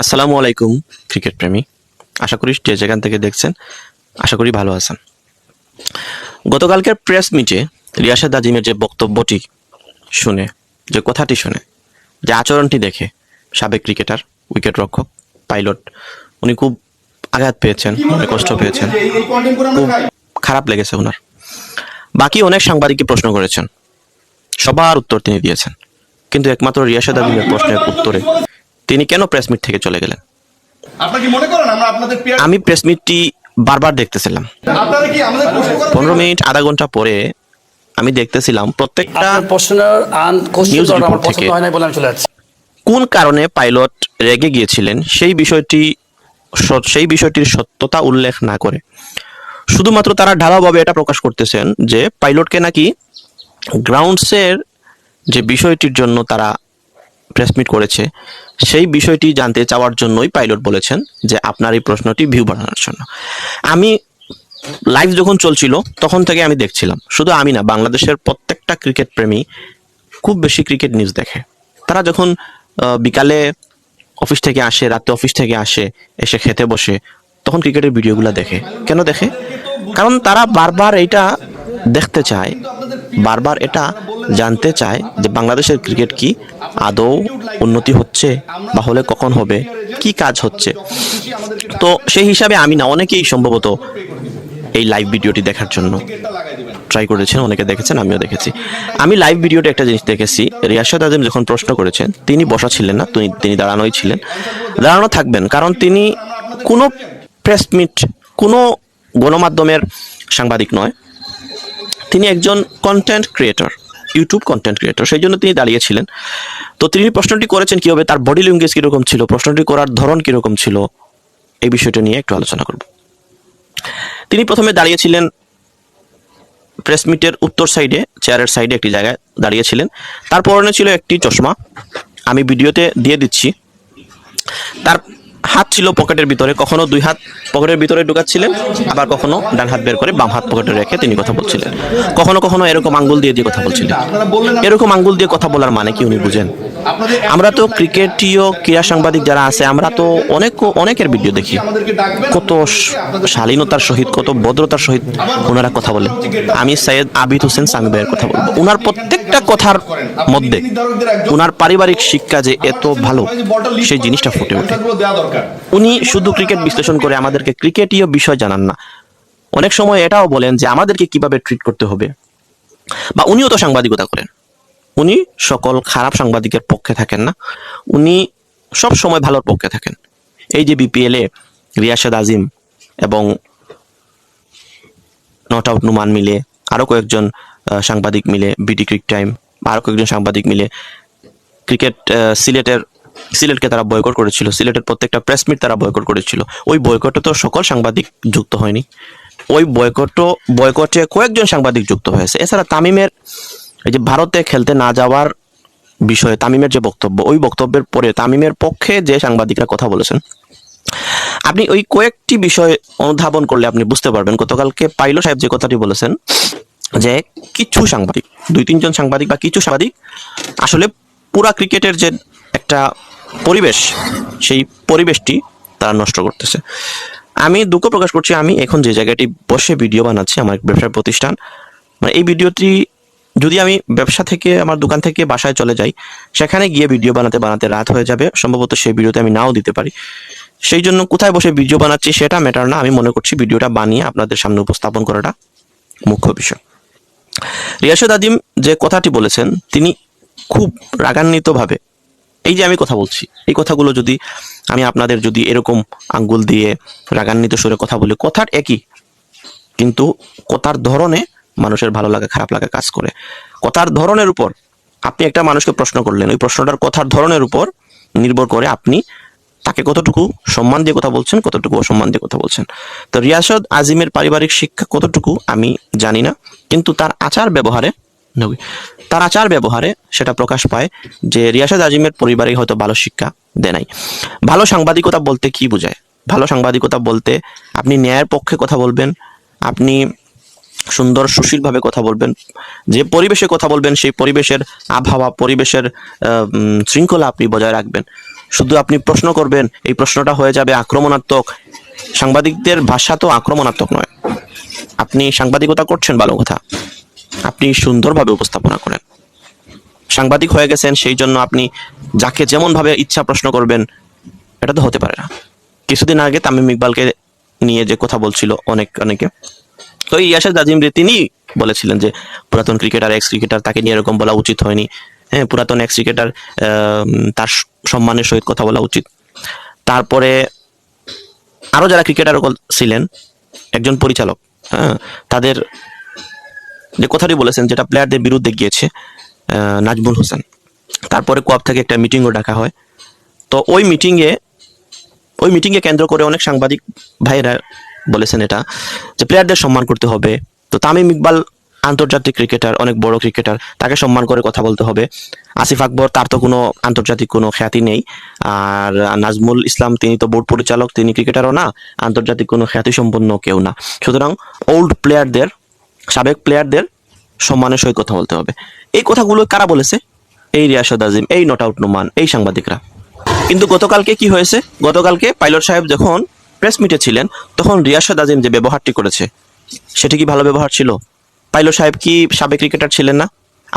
আসসালামু আলাইকুম, ক্রিকেট প্রেমী। আশা করি যে যেখান থেকে দেখছেন, আশা করি ভালো আছেন। গতকালকের প্রেস মিটে রিয়াসাদ আজিমের যে বক্তব্যটি শুনে, যে কথাটি শুনে, যে আচরণটি দেখে সাবেক ক্রিকেটার উইকেট রক্ষক পাইলট উনি খুব আঘাত পেয়েছেন অনেক কষ্ট পেয়েছেন। খুব খারাপ লেগেছে ওনার বাকি অনেক সাংবাদিককে প্রশ্ন করেছেন। সবার উত্তর তিনি দিয়েছেন। কিন্তু একমাত্র রিয়াসাদ আজিমের প্রশ্নের উত্তরে তিনি কেন প্রেস মিট থেকে চলে গেলেন? আপনারা কি মনে করেন আমরা আপনাদের পেয়ার আমি প্রেস মিটটি বারবার দেখতেছিলাম। আপনারা কি আমাদের প্রশ্ন করার পনেরো মিনিট আধা ঘণ্টা পরে আমি দেখতেছিলাম প্রত্যেকটা থেকে। হয় কোন কারণে পাইলট রেগে গিয়েছিলেন সেই বিষয়টি স- সেই বিষয়টির সত্যতা উল্লেখ না করে। শুধুমাত্র তারা ঢালাওভাবে এটা প্রকাশ করতেছেন যে পাইলটকে নাকি গ্রাউন্ডসের যে বিষয়টির জন্য তারা প্রেস মিট করেছে, সেই বিষয়টি জানতে চাওয়ার জন্যই পাইলট বলেছেন যে আপনার এই প্রশ্নটি ভিউ বাড়ানোর জন্য। আমি লাইভ যখন চলছিল, তখন থেকে আমি দেখছিলাম। শুধু আমি না, বাংলাদেশের প্রত্যেকটা ক্রিকেট প্রেমী খুব বেশি ক্রিকেট নিউজ দেখে। তারা যখন বিকালে অফিস থেকে আসে, রাতে অফিস থেকে আসে, এসে খেতে বসে, তখন ক্রিকেটের ভিডিওগুলো দেখে। কেন দেখে? কারণ তারা বারবার এটা দেখতে চায়, বারবার এটা জানতে চায় যে বাংলাদেশের ক্রিকেট কি আদৌ উন্নতি হচ্ছে বা হলে কখন হবে, কি কাজ হচ্ছে। তো সেই হিসাবে আমি না, অনেকেই সম্ভবত এই লাইভ ভিডিওটি দেখার জন্য ট্রাই করেছেন, অনেকে দেখেছেন, আমিও দেখেছি। আমি লাইভ ভিডিওতে একটা জিনিস দেখেছি রিয়াসাদ আজম যখন প্রশ্ন করেছেন, তিনি বসা ছিলেন না, তিনি তিনি দাঁড়ানোই ছিলেন। দাঁড়ানো থাকবেন, কারণ তিনি কোনো প্রেস মিট কোনো গণমাধ্যমের সাংবাদিক নয় তিনি একজন content creator YouTube content creator সেই জন্য তিনি দাঁড়িয়েছিলেন। তো তিনি প্রশ্নটি করেছেন কীভাবে, তার বডি ল্যাঙ্গুয়েজ কীরকম ছিল, প্রশ্নটি করার ধরন কীরকম ছিল, এই বিষয়টা নিয়ে একটু আলোচনা করব। তিনি প্রথমে দাঁড়িয়েছিলেন প্রেস মিটের উত্তর সাইডে চেয়ারের সাইডে একটি জায়গায় দাঁড়িয়েছিলেন। তার পরনে ছিল একটি চশমা। আমি ভিডিওতে দিয়ে দিচ্ছি। তার হাত ছিল পকেটের ভিতরে। কখনো দুই হাত পকেটের ভিতরে ঢুকাচ্ছিলেন, আবার কখনো ডান হাত বের করে বাম হাত পকেটে রেখে তিনি কথা বলছিলেন। কখনো কখনো এরকম আঙ্গুল দিয়ে দিয়ে কথা বলছিলেন। এরকম আঙ্গুল দিয়ে কথা বলার মানে কি উনি বুঝেন? আমরা তো ক্রিকেটীয় ক্রীড়া সাংবাদিক যারা আছে আমরা তো অনেক অনেকের ভিডিও দেখি। কত শালীনতার সহিত কত ভদ্রতার সহিত ওনারা কথা বলেন। আমি সৈয়দ আবিদ হোসেন সামি ভাইয়ের কথা বলব। ওনার প্রত্যেকটা কথার মধ্যে ওনার পারিবারিক শিক্ষা যে এত ভালো সেই জিনিসটা ফুটে ওঠে। উনি শুধু ক্রিকেট বিশ্লেষণ করে আমাদেরকে ক্রিকেটীয় বিষয় জানান না। অনেক সময় এটাও বলেন যে আমাদেরকে কীভাবে ট্রিট করতে হবে। বা উনিও তো সাংবাদিকতা করেন। উনি সকল খারাপ সাংবাদিকের পক্ষে থাকেন না। উনি সব সময় ভালোর পক্ষে থাকেন। এই যে বিপিএল রিয়াসাদ আজিম এবং নট আউট নুমান মিলে আরও কয়েকজন সাংবাদিক মিলে বিডি ক্রিক টাইম আরও কয়েকজন সাংবাদিক মিলে, ক্রিকেট সিলেটের, সিলেটকে তারা বয়কট করেছিল, সিলেটের প্রত্যেকটা প্রেস মিট তারা বয়কট করেছিল। ওই বয়কটে তো সকল সাংবাদিক যুক্ত হয়নি। ওই বয়কটও বয়কটে কয়েকজন সাংবাদিক যুক্ত হয়েছে। এছাড়া তামিমের এই যে ভারতে খেলতে না যাওয়ার বিষয়ে তামিমের যে বক্তব্য, ওই বক্তব্যের পরে তামিমের পক্ষে যে সাংবাদিকরা কথা বলেছেন, আপনি ওই কয়েকটি বিষয় অনুধাবন করলে আপনি বুঝতে পারবেন। গতকালকে পাইলো সাহেব যে কথাটি বলেছেন, যে কিছু সাংবাদিক, দুই তিনজন সাংবাদিক বা কিছু সাংবাদিক আসলে পুরা ক্রিকেটের যে একটা পরিবেশ, সেই পরিবেশটি তারা নষ্ট করতেছে। আমি দুঃখ প্রকাশ করছি, আমি এখন যে জায়গাটি বসে ভিডিও বানাচ্ছি, আমার এক ব্যবসার প্রতিষ্ঠান মানে এই ভিডিওটি যদি আমি ব্যবসা থেকে, আমার দোকান থেকে বাসায় চলে যাই, সেখানে গিয়ে ভিডিও বানাতে বানাতে রাত হয়ে যাবে। সম্ভবত সেই ভিডিওতে আমি নাও দিতে পারি। সেই জন্য কোথায় বসে ভিডিও বানাচ্ছি সেটা ম্যাটার না। আমি মনে করছি ভিডিওটা বানিয়ে আপনাদের সামনে উপস্থাপন করাটা মুখ্য বিষয়। রিয়াসুদ আদিম যে কথাটি বলেছেন, তিনি খুব রাগান্বিতভাবে, এই যে আমি কথা বলছি, এই কথাগুলো যদি আমি আপনাদের যদি এরকম আঙ্গুল দিয়ে রাগান্বিত সুরে কথা বলি, কথার একই, কিন্তু কথার ধরনে মানুষের ভালো লাগা, খারাপ লাগা কাজ করে। কথার ধরনের উপর আপনি একটা মানুষকে প্রশ্ন করলেন, ওই প্রশ্নটার কথার ধরনের উপর নির্ভর করে আপনি তাকে কতটুকু সম্মান দিয়ে কথা বলছেন, কতটুকু অসম্মান দিয়ে কথা বলছেন। তো রিয়াসদ আজিমের পারিবারিক শিক্ষা কতটুকু আমি জানি না, কিন্তু তার আচার ব্যবহারে তার আচার ব্যবহারে সেটা প্রকাশ পায় যে রিয়াসাদ আজিমের পরিবারে হয়তো ভালো শিক্ষা দেয় নাই। ভালো সাংবাদিকতা বলতে কি বোঝায়? ভালো সাংবাদিকতা বলতে আপনি ন্যায়ের পক্ষে কথা বলবেন, আপনি সুন্দর সুশীলভাবে কথা বলবেন। যে পরিবেশে কথা বলবেন, সেই পরিবেশের আবহাওয়া, পরিবেশের শৃঙ্খলা আপনি বজায় রাখবেন। শুধু আপনি প্রশ্ন করবেন, এই প্রশ্নটা হয়ে যাবে আক্রমণাত্মক। সাংবাদিকদের ভাষা তো আক্রমণাত্মক নয়। আপনি সাংবাদিকতা করছেন, ভালো কথা। আপনি সুন্দরভাবে উপস্থাপনা করেন। সাংবাদিক হয়ে গেছেন, সেই জন্য আপনি যাকে যেমনভাবে ইচ্ছা প্রশ্ন করবেন, এটা তো হতে পারে না। কিছুদিন আগে তামিম ইকবালকে নিয়ে যে কথা বলছিল অনেক, অনেকে তো ইয়াসার দাজিম রে তিনি বলেছিলেন যে, পুরাতন ক্রিকেটার এক্স ক্রিকেটার তাকে নিয়ে এরকম বলা উচিত হয়নি। হ্যাঁ পুরাতন এক্স ক্রিকেটার তার সম্মানের সহিত কথা বলা উচিত। তারপরে আরও যারা ক্রিকেটার ছিলেন, একজন পরিচালক হ্যাঁ তাদের যে কথাটি বলেছেন যেটা প্লেয়ারদের বিরুদ্ধে গিয়েছে নাজমুল হোসেন। তারপরে কোয়াব থেকে একটা মিটিংও ডাকা হয়। তো ওই মিটিংয়ে ওই মিটিংকে কেন্দ্র করে অনেক সাংবাদিক ভাইরা বলেছেন এটা, যে প্লেয়ারদের সম্মান করতে হবে। তো তামিম ইকবাল আন্তর্জাতিক ক্রিকেটার অনেক বড় ক্রিকেটার তাকে সম্মান করে কথা বলতে হবে। আসিফ আকবর, তার তো কোনো আন্তর্জাতিক কোনো খ্যাতি নেই। আর নাজমুল ইসলাম, তিনি তো বোর্ড পরিচালক, তিনি ক্রিকেটারও না, আন্তর্জাতিক কোনো খ্যাতি সম্পন্ন কেউ না। সুতরাং ওল্ড প্লেয়ারদের সাবেক প্লেয়ারদের সম্মানের সহিত কথা বলতে হবে। এই কথাগুলো কারা বলেছে? এই রিয়াসত আজিম, এই নট আউট নোমান, এই সাংবাদিকরা। কিন্তু গতকালকে কি হয়েছে? গতকালকে পাইলট সাহেব যখন প্রেস মিটে ছিলেন, তখন রিয়াসাদ আজিম যে ব্যবহারটি করেছে, সেটি কি ভালো ব্যবহার ছিল? পাইলট সাহেব কি সাবেক ক্রিকেটার ছিলেন না?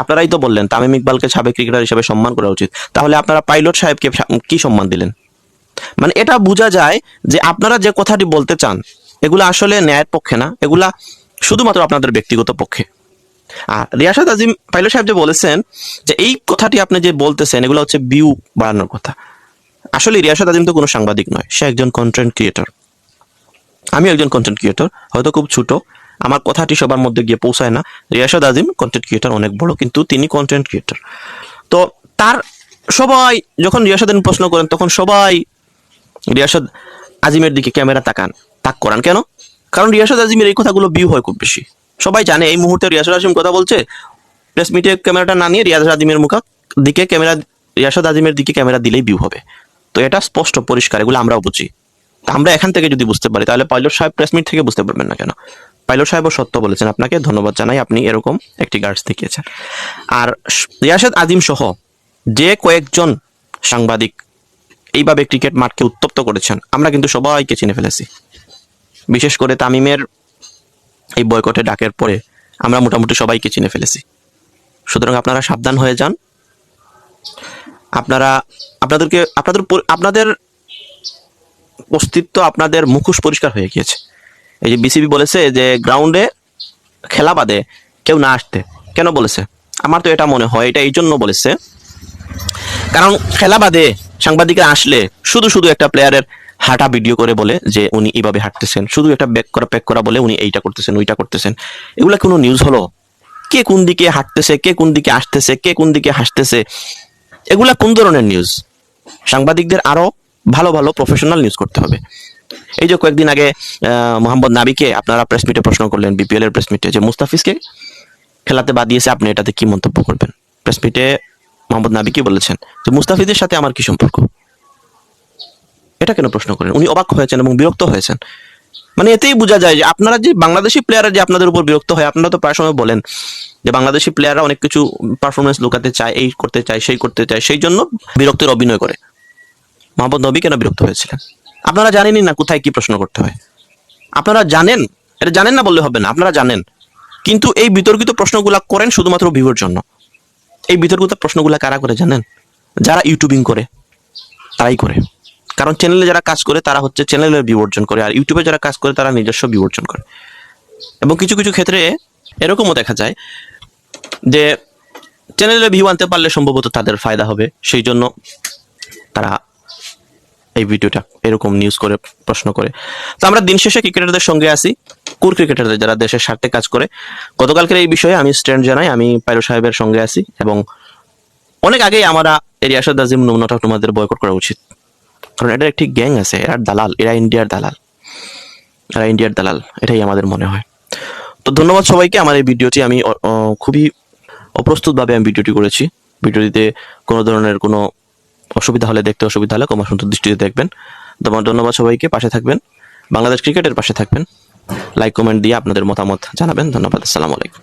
আপনারাই তো বললেন, তামিম ইকবালকে সাবেক ক্রিকেটার হিসেবে সম্মান করা উচিত। তাহলে আপনারা পাইলট সাহেবকে কি সম্মান দিলেন? মানে এটা বোঝা যায় যে আপনারা যে কথাটি বলতে চান, এগুলো আসলে ন্যায়ের পক্ষে না, এগুলা শুধুমাত্র আপনাদের ব্যক্তিগত পক্ষে। আর রিয়াসাদ আজিম, পাইলট সাহেব যে বলেছেন যে এই কথাটি আপনি যে বলতেছেন, এগুলো হচ্ছে ভিউ বাড়ানোর কথা। আসলে রিয়াসাদ আজিম তো কোনো সাংবাদিক নয়, সে একজন কন্টেন্ট ক্রিয়েটর আমি একজন কন্টেন্ট ক্রিয়েটর হয়তো খুব ছোট, আমার কথাটি সবার মধ্যে গিয়ে পৌঁছায় না। রিয়াসাদ আজিম কন্টেন্ট ক্রিয়েটর অনেক বড়, কিন্তু তিনি কন্টেন্ট ক্রিয়েটর তো তার সবাই, যখন রিয়াসাদ আজিম প্রশ্ন করেন, তখন সবাই রিয়াসাদ আজিমের দিকে ক্যামেরা তাকান। তাক করান কেন? কারণ রিয়াসাদ আজিমের এই কথাগুলো ভিউ হয় খুব বেশি। সবাই জানে, এই মুহূর্তে রিয়াসাদ আজিম কথা বলছে প্রেস মিটে ক্যামেরাটা না নিয়ে রিয়াসাদ আজিমের মুখা দিকে ক্যামেরা রিয়াসাদ আজিমের দিকে ক্যামেরা দিলেই ভিউ হবে। তো এটা স্পষ্ট, পরিষ্কার, এগুলো আমরাও বুঝি। তা আমরা এখান থেকে যদি বুঝতে পারি, তাহলে পাইলট সাহেব প্রেসমিট থেকে বুঝতে পারবেন না কেন? পাইলট সাহেবও সত্য বলেছেন আপনাকে, ধন্যবাদ জানাই আপনি এরকম একটি গার্ডস দেখিয়েছেন। আর রিয়াসাদ আজিম সহ যে কয়েকজন সাংবাদিক এইভাবে ক্রিকেট মাঠকে উত্তপ্ত করেছেন, আমরা কিন্তু সবাইকে চিনে ফেলেছি। বিশেষ করে তামিমের এই বয়কটে ডাকের পরে আমরা মোটামুটি সবাইকে চিনে ফেলেছি। সুতরাং আপনারা সাবধান হয়ে যান। আপনারা, আপনাদেরকে, আপনাদের আপনাদের অস্তিত্ব আপনাদের মুখোশ পরিষ্কার হয়ে গিয়েছে। এই যে বিসিবি বলেছে যে গ্রাউন্ডে খেলা বাদে কেউ না আসতে। কেন বলেছে? আমার তো এটা মনে হয়, এটা এই জন্য বলেছে। কারণ খেলা বাদে সাংবাদিকরা আসলে শুধু শুধু একটা প্লেয়ারের হাঁটা ভিডিও করে বলে যে উনি এইভাবে হাঁটতেছেন। শুধু একটা ব্যাক করা প্যাক করা বলে উনি এইটা করতেছেন, ওইটা করতেছেন। এগুলা কোনো নিউজ হলো? কে কোন দিকে হাঁটতেছে, কে কোন দিকে আসতেছে, কে কোন দিকে হাসতেছে? এগুলা কোন ধরনের নিউজ সাংবাদিকদের আরও ভালো ভালো প্রফেশনাল নিউজ করতে হবে। এই যে কয়েকদিন আগে মোহাম্মদ নাবিকে আপনারা প্রেস মিটে প্রশ্ন করলেন বিপিএল এর প্রেস মিটে যে মুস্তাফিজকে খেলাতে বাদ দিয়েছে, আপনি এটাতে কি মন্তব্য করবেন? প্রেস মিটে মোহাম্মদ নাবি কি বলেছেন? যে মুস্তাফিজের সাথে আমার কি সম্পর্ক? এটা কেন প্রশ্ন করেন উনি অবাক হয়েছেন এবং বিরক্ত হয়েছেন। মানে এতেই বোঝা যায় যে আপনারা যে বাংলাদেশি প্লেয়াররা যে আপনাদের উপর বিরক্ত হয়, আপনারা তো প্রায় সময় বলেন যে বাংলাদেশি প্লেয়াররা অনেক কিছু পারফরমেন্স লুকাতে চায়, এই করতে চায়, সেই করতে চায়, সেই জন্য বিরক্তের অভিনয় করে। মোহাম্মদ নবী কেন বিরক্ত হয়েছিলেন? আপনারা জানেনই না কোথায় কি প্রশ্ন করতে হয়। আপনারা জানেন, এটা জানেন না বললে হবে না, আপনারা জানেন। কিন্তু এই বিতর্কিত প্রশ্নগুলা করেন শুধুমাত্র ভিউর জন্য। এই বিতর্কিত প্রশ্নগুলা কারা করে জানেন? যারা ইউটিউবিং করে, তারাই করে। কারণ চ্যানেলে যারা কাজ করে, তারা হচ্ছে চ্যানেলের বিবর্জন করে, আর ইউটিউবে যারা কাজ করে, তারা নিজস্ব বিবর্জন করে। এবং কিছু কিছু ক্ষেত্রে এরকমও দেখা যায় যে চ্যানেলে ভিউ আনতে পারলে সম্ভবত তাদের ফায়দা হবে। সেই জন্য তারা এই ভিডিওটা এরকম নিউজ করে, প্রশ্ন করে। তো আমরা দিন শেষে ক্রিকেটারদের সঙ্গে আসি। কুর ক্রিকেটারদের যারা দেশের স্বার্থে কাজ করে। গতকালকের এই বিষয়ে আমি স্ট্যান্ড জানাই। আমি পাইরো সাহেবের সঙ্গে আছি এবং অনেক আগেই আমরা এই রিয়াসাদ আজিম নমুনাটা তোমাদের বয়কট করা উচিত। কারণ এটা একটি গ্যাং আছে, এরা দালাল, এরা ইন্ডিয়ার দালাল। এরা ইন্ডিয়ার দালাল, এটাই আমাদের মনে হয়। তো ধন্যবাদ সবাইকে, আমার এই ভিডিওটি আমি খুবই অপ্রস্তুতভাবে আমি ভিডিওটি করেছি। ভিডিওটিতে কোনো ধরনের কোনো অসুবিধা হলে দেখতে অসুবিধা হলে কমার সুন্দর দৃষ্টিতে দেখবেন। তোমার ধন্যবাদ সবাইকে, পাশে থাকবেন। বাংলাদেশ ক্রিকেটের পাশে থাকবেন। লাইক কমেন্ট দিয়ে আপনাদের মতামত জানাবেন। ধন্যবাদ, আসসালামু আলাইকুম।